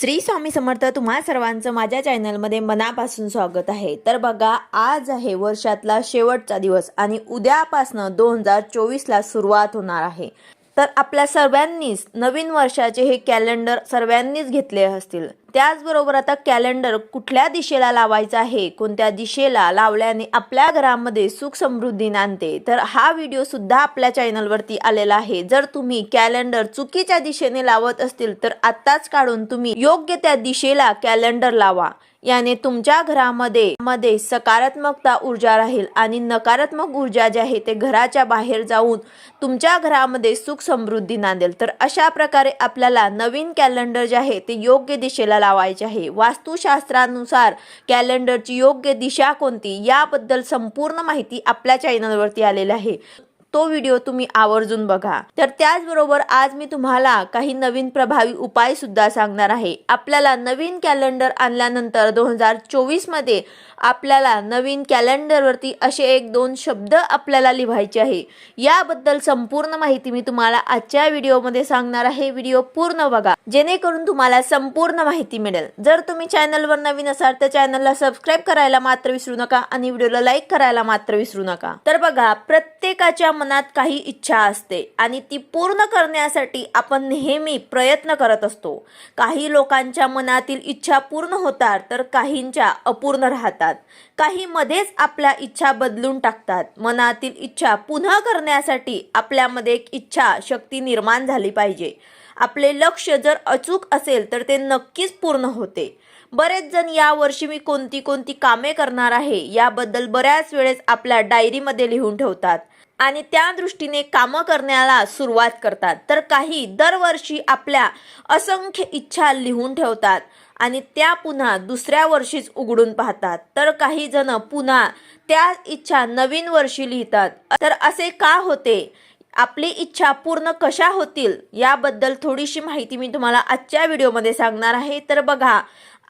श्री स्वामी समर्थ तुम्हा सर्वांचं माझ्या चॅनलमध्ये मनापासून स्वागत आहे. तर बघा आज आहे वर्षातला शेवटचा दिवस आणि उद्यापासनं दोन हजार चोवीसला सुरुवात होणार आहे. तर आपल्या सर्वांनीच नवीन वर्षाचे हे कॅलेंडर सर्वांनीच घेतले असतील. त्याचबरोबर आता कॅलेंडर कुठल्या दिशेला लावायचं आहे? कोणत्या दिशेला लावल्याने आपल्या घरामध्ये सुख समृद्धी नांदते? तर हा व्हिडिओ सुद्धा आपल्या चॅनलवरती आलेला आहे. जर तुम्ही कॅलेंडर चुकीच्या दिशेने लावत असतील तर आत्ताच काढून तुम्ही योग्य त्या दिशेला कॅलेंडर लावा. याने तुमच्या घरामध्ये मध्ये सकारात्मकता ऊर्जा राहील आणि नकारात्मक ऊर्जा जी आहे ते घराच्या बाहेर जाऊन तुमच्या घरामध्ये सुख समृद्धी नांदेल. तर अशा प्रकारे आपल्याला नवीन कॅलेंडर जे आहे ते योग्य दिशेला लावायचे आहे. वास्तुशास्त्रानुसार कॅलेंडरची योग्य दिशा कोणती? याबद्दल संपूर्ण माहिती आपल्या चॅनलवरती आलेली आहे. तो व्हिडिओ तुम्ही आवर्जून बघा. तर त्याचबरोबर आज मी तुम्हाला काही नवीन प्रभावी उपाय सुद्धा सांगणार आहे. आपल्याला नवीन कॅलेंडर आणल्यानंतर दोन हजार चोवीसमध्ये आपल्याला नवीन कॅलेंडरवरती असे एक दोन शब्द आपल्याला लिहायचे आहे. याबद्दल संपूर्ण माहिती मी तुम्हाला आजच्या व्हिडिओमध्ये सांगणार आहे. व्हिडिओ पूर्ण बघा. जेणेकरून तुम्हाला संपूर्ण माहिती मिळेल. जर तुम्ही चॅनलवर नवीन असाल तर चॅनलला सबस्क्राईब करायला मात्र विसरू नका आणि व्हिडिओला लाईक करायला मात्र विसरू नका. तर बघा प्रत्येकाच्या मनात काही इच्छा असते आणि ती पूर्ण करण्यासाठी आपण नेहमी प्रयत्न करत असतो. काही लोकांच्या मनातील इच्छा पूर्ण होतात तर काहींच्या अपूर्ण राहतात. काही मध्येच आपल्या इच्छा बदलून टाकतात. मनातील इच्छा पुन्हा करण्यासाठी आपल्यामध्ये एक इच्छा शक्ती निर्माण झाली पाहिजे. आपले लक्ष जर अचूक असेल तर ते नक्कीच पूर्ण होते. बरेच जण या वर्षी मी कोणती कोणती कामे करणार आहे याबद्दल बऱ्याच वेळेस आपल्या डायरीमध्ये लिहून ठेवतात. आणि त्या दृष्टीने कामं करण्याला सुरुवात करतात. तर काही दरवर्षी आपल्या असंख्य इच्छा लिहून ठेवतात आणि त्या पुन्हा दुसऱ्या वर्षीच उघडून पाहतात. तर काही जण पुन्हा त्या इच्छा नवीन वर्षी लिहितात. तर असे का होते? आपली इच्छा पूर्ण कशा होतील? याबद्दल थोडीशी माहिती मी तुम्हाला आजच्या व्हिडिओमध्ये सांगणार आहे. तर बघा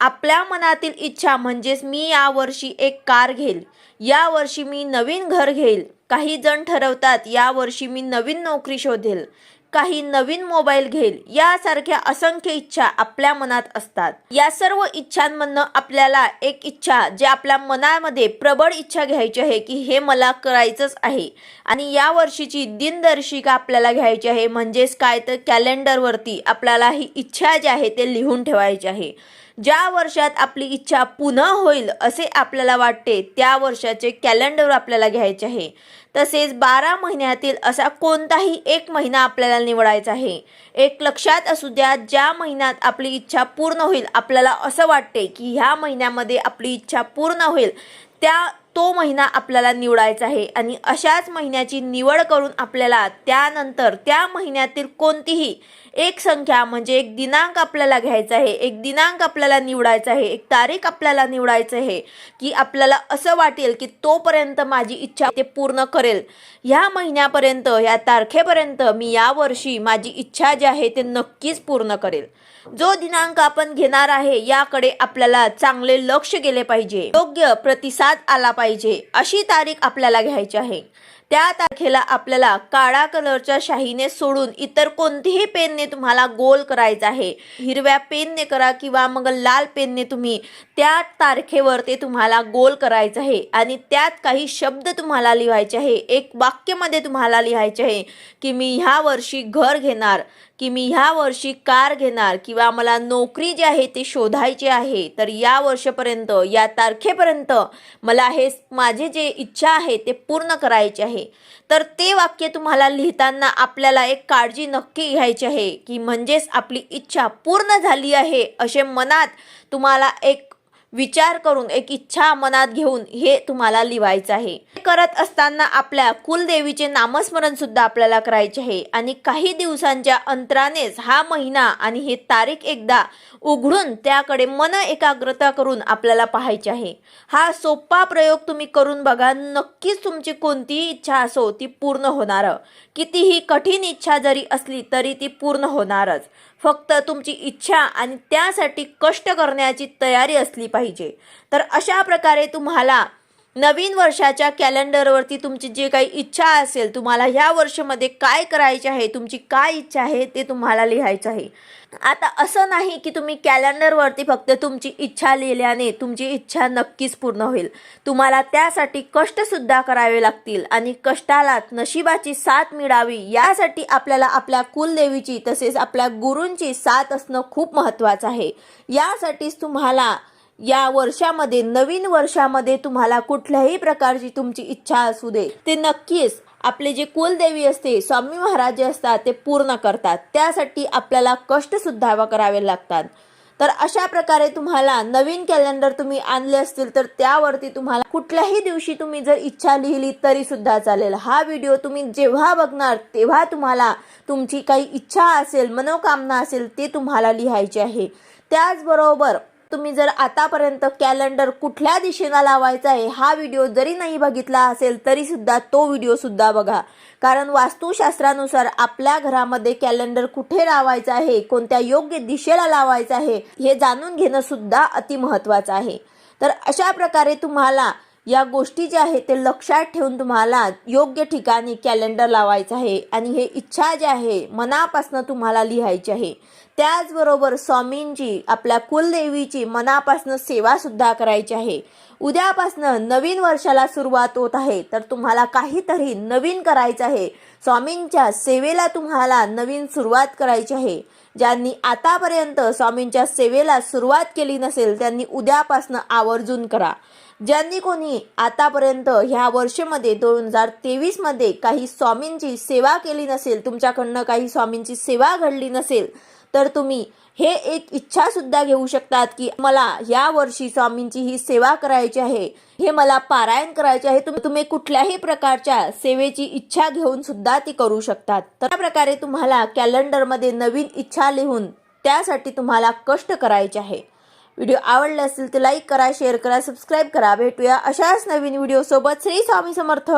आपल्या मनातील इच्छा म्हणजेच मी यावर्षी एक कार घेईल. या वर्षी मी नवीन घर घेईल. काही जण ठरवतात या वर्षी मी नवीन नोकरी शोधेल काही नवीन मोबाईल घेईल यासारख्या असंख्य इच्छा आपल्या मनात असतात. या सर्व इच्छांमधनं आपल्याला एक इच्छा जे आपल्या मनामध्ये प्रबळ इच्छा घ्यायची आहे की हे मला करायचंच आहे. आणि या वर्षीची दिनदर्शिका आपल्याला घ्यायची आहे म्हणजेच काय? तर कॅलेंडरवरती आपल्याला ही इच्छा जी आहे ते लिहून ठेवायची आहे. ज्या वर्षात आपली इच्छा पुन्हा होईल असे आपल्याला वाटते त्या वर्षाचे कॅलेंडर आपल्याला घ्यायचे आहे. तसेच बारा महिन्यातील असा कोणताही एक महिना आपल्याला निवडायचा आहे. एक लक्षात असू द्या ज्या महिन्यात आपली इच्छा पूर्ण होईल आपल्याला असं वाटते की ह्या महिन्यामध्ये आपली इच्छा पूर्ण होईल त्या तो महिना आपल्याला निवडायचा आहे. आणि अशाच महिन्याची निवड करून आपल्याला त्यानंतर त्या महिन्यातील कोणतीही एक संख्या म्हणजे एक दिनांक आपल्याला घ्यायचा आहे एक दिनांक आपल्याला निवडायचा आहे एक तारीख आपल्याला निवडायचं आहे की आपल्याला असं वाटेल की तोपर्यंत माझी इच्छा ते पूर्ण करेल. ह्या महिन्यापर्यंत या तारखेपर्यंत मी यावर्षी माझी इच्छा जी आहे ते नक्कीच पूर्ण करेल. जो दिनांक आपण घेणार आहे याकडे आपल्याला चांगले लक्ष गेले पाहिजे. योग्य प्रतिसाद आला पाहिजे. पाहिजे अशी तारीख आपल्याला घ्यायची आहे. त्या तारखेला आपल्याला काळा कलरच्या शाहीने सोडून इतर कोणतीही पेनने तुम्हाला गोल करायचं आहे. हिरव्या पेनने करा किंवा मग लाल पेनने तुम्ही त्या तारखेवर ते तुम्हाला गोल करायचं आहे. आणि त्यात काही शब्द तुम्हाला लिहायचे आहे. एक वाक्यामध्ये तुम्हाला लिहायचे आहे की मी ह्या वर्षी घर घेणार की मी ह्या वर्षी कार घेणार किंवा मला नोकरी जी आहे ती शोधायची आहे. तर या वर्षापर्यंत या तारखेपर्यंत मला हे माझे जे इच्छा आहे ते पूर्ण करायचे आहे. तर ते वाक्य तुम्हाला लिहिताना आपल्याला एक काळजी नक्की घ्यायची आहे की म्हणजेच आपली इच्छा पूर्ण झाली आहे असे मनात तुम्हाला एक विचार करून एक इच्छा मनात घेऊन हे तुम्हाला लिवायचं आहे. करत असताना आपल्या कुलदेवीचे नामस्मरण सुद्धा आपल्याला करायचे आहे. आणि काही दिवसांच्या अंतरानेच हा महिना आणि हे तारीख एकदा उघडून त्याकडे मन एकाग्रता करून आपल्याला पाहायचे आहे. हा सोपा प्रयोग तुम्ही करून बघा नक्कीच तुमची कोणतीही इच्छा असो ती पूर्ण होणार. कितीही कठीण इच्छा जरी असली तरी ती पूर्ण होणारच. फक्त तुमची इच्छा आणि त्यासाठी कष्ट करण्याची तयारी असली पाहिजे. तर अशा प्रकारे तुम्हाला नवीन वर्षाच्या कॅलेंडरवरती तुमची जे काही इच्छा असेल तुम्हाला ह्या वर्षामध्ये काय करायचे आहे तुमची काय इच्छा आहे ते तुम्हाला लिहायचं आहे. आता असं नाही की तुम्ही कॅलेंडरवरती फक्त तुमची इच्छा लिहिल्याने तुमची इच्छा नक्कीच पूर्ण होईल. तुम्हाला त्यासाठी कष्टसुद्धा करावे लागतील आणि कष्टाला नशिबाची साथ मिळावी यासाठी आपल्याला आपल्या कुलदेवीची तसेच आपल्या गुरूंची साथ असणं खूप महत्त्वाचं आहे. यासाठीच तुम्हाला या वर्षामध्ये नवीन वर्षामध्ये तुम्हाला कुठल्याही प्रकारची तुमची इच्छा असू दे. ते नक्कीच आपले जे कुलदेवी असते स्वामी महाराज जे असतात ते पूर्ण करतात. त्यासाठी आपल्याला कष्टसुद्धा करावे लागतात. तर अशा प्रकारे तुम्हाला नवीन कॅलेंडर तुम्ही आणले असतील तर त्यावरती तुम्हाला कुठल्याही दिवशी तुम्ही जर इच्छा लिहिली तरी सुद्धा चालेल. हा व्हिडिओ तुम्ही जेव्हा बघणार तेव्हा तुम्हाला तुमची काही इच्छा असेल मनोकामना असेल ते तुम्हाला लिहायचे आहे. त्याचबरोबर तुम्ही जर आतापर्यंत कॅलेंडर कुठल्या दिशेला लावायचा आहे हा व्हिडिओ जरी नाही बघितला असेल तरी सुद्धा तो व्हिडिओ सुद्धा बघा. कारण वास्तुशास्त्रानुसार आपल्या घरामध्ये कॅलेंडर कुठे लावायचा आहे कोणत्या योग्य दिशेला लावायचं आहे हे जाणून घेणं सुद्धा अति आहे. तर अशा प्रकारे तुम्हाला या गोष्टी ज्या आहेत ते लक्षात ठेवून तुम्हाला योग्य ठिकाणी कॅलेंडर लावायचं आहे. आणि हे इच्छा जी आहे मनापासनं तुम्हाला लिहायची आहे. त्याचबरोबर स्वामींची आपल्या कुलदेवीची मनापासनं सेवासुद्धा करायची आहे. उद्यापासनं नवीन वर्षाला सुरुवात होत आहे तर तुम्हाला काहीतरी नवीन करायचं आहे. स्वामींच्या सेवेला तुम्हाला नवीन सुरुवात करायची आहे. ज्यांनी आतापर्यंत स्वामींच्या सेवेला सुरुवात केली नसेल त्यांनी उद्यापासनं आवर्जून करा. ज्यांनी कोणी आतापर्यंत ह्या वर्षामध्ये दोन हजार तेवीसमध्ये काही स्वामींची सेवा केली नसेल तुमच्याकडनं काही स्वामींची सेवा घडली नसेल तर तुम्ही हे एक इच्छा सुद्धा घेऊ शकतात की मला या वर्षी स्वामींची ही सेवा करायची आहे हे मला पारायण करायचे आहे. तुम्ही तुम्ही कुठल्याही प्रकारच्या सेवेची इच्छा घेऊन सुद्धा ती करू शकतात. तर प्रकारे तुम्हाला कॅलेंडरमध्ये नवीन इच्छा लिहून त्यासाठी तुम्हाला कष्ट करायचे आहे. व्हिडिओ आवडले असेल तर लाईक करा शेअर करा सबस्क्राईब करा. भेटूया अशाच नवीन व्हिडिओसोबत. श्री स्वामी समर्थ.